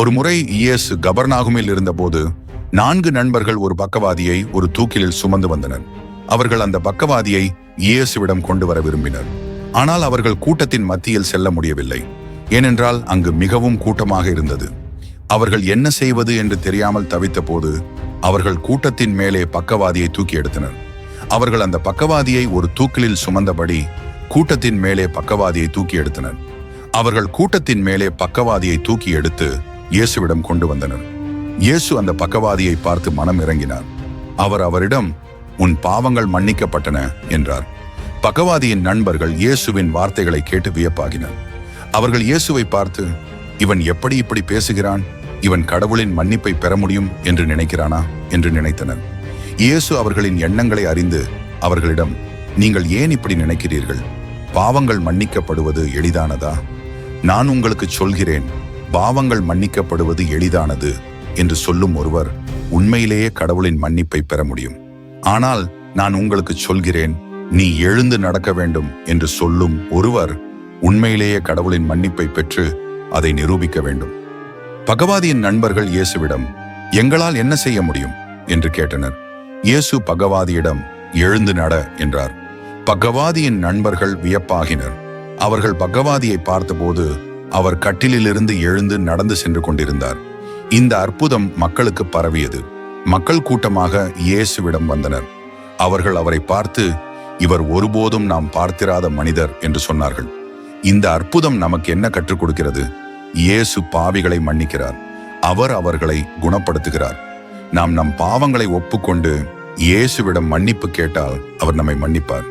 ஒரு முறை இயேசு கபர்நாகுமில் இருந்தபோது நான்கு நண்பர்கள் ஒரு பக்கவாதியை ஒரு தூக்கிலில் சுமந்து வந்தனர். அவர்கள் அந்த பக்கவாதியை இயேசுவிடம் கொண்டு வர விரும்பினர். ஆனால் அவர்கள் கூட்டத்தின் மத்தியில் செல்ல முடியவில்லை. ஏனென்றால் அங்கு மிகவும் கூட்டமாக இருந்தது. அவர்கள் என்ன செய்வது என்று தெரியாமல் தவித்தபோது அவர்கள் கூட்டத்தின் மேலே பக்கவாதியை தூக்கி எடுத்தனர். அவர்கள் அந்த பக்கவாதியை ஒரு தூக்கிலில் சுமந்தபடி கூட்டத்தின் மேலே பக்கவாதியை தூக்கி எடுத்தனர். அவர்கள் கூட்டத்தின் மேலே பக்கவாதியை தூக்கி எடுத்து இயேசுவிடம் கொண்டு வந்தனர். இயேசு அந்த பக்கவாதியை பார்த்து மனம் இறங்கினார். அவர் அவரிடம் உன் பாவங்கள் மன்னிக்கப்பட்டன என்றார். பக்கவாதியின் நண்பர்கள் இயேசுவின் வார்த்தைகளை கேட்டு வியப்பாகினர். அவர்கள் இயேசுவை பார்த்து இவன் எப்படி இப்படி பேசுகிறான்? இவன் கடவுளின் மன்னிப்பை பெற முடியும் என்று நினைக்கிறானா? என்று நினைத்தனர். இயேசு அவர்களின் எண்ணங்களை அறிந்து அவர்களிடம் நீங்கள் ஏன் இப்படி நினைக்கிறீர்கள்? பாவங்கள் மன்னிக்கப்படுவது எளிதானதா? நான் உங்களுக்கு சொல்கிறேன். பாவங்கள் மன்னிக்கப்படுவது எளிதானது என்று சொல்லும் ஒருவர் உண்மையிலேயே கடவுளின் மன்னிப்பை பெற முடியும். ஆனால் நான் உங்களுக்கு சொல்கிறேன் நீ எழுந்து நடக்க வேண்டும் என்று சொல்லும் ஒருவர் உண்மையிலேயே கடவுளின் மன்னிப்பை பெற்று அதை நிரூபிக்க வேண்டும். பகவாதியின் நண்பர்கள் இயேசுவிடம் எங்களால் என்ன செய்ய முடியும்? என்று கேட்டனர். இயேசு பகவாதியிடம் எழுந்து நட என்றார். பகவாதியின் நண்பர்கள் வியப்பாகினர். அவர்கள் பகவாதியை பார்த்தபோது அவர் கட்டிலிலிருந்து எழுந்து நடந்து சென்று கொண்டிருந்தார். இந்த அற்புதம் மக்களுக்கு பரவியது. மக்கள் கூட்டமாக இயேசுவிடம் வந்தனர். அவர்கள் அவரை பார்த்து இவர் ஒருபோதும் நாம் பார்த்திராத மனிதர் என்று சொன்னார்கள். இந்த அற்புதம் நமக்கு என்ன கற்றுக் கொடுக்கிறது? இயேசு பாவிகளை மன்னிக்கிறார். அவர் அவர்களை குணப்படுத்துகிறார். நாம் நம் பாவங்களை ஒப்புக்கொண்டு இயேசுவிடம் மன்னிப்பு கேட்டால் அவர் நம்மை மன்னிப்பார்.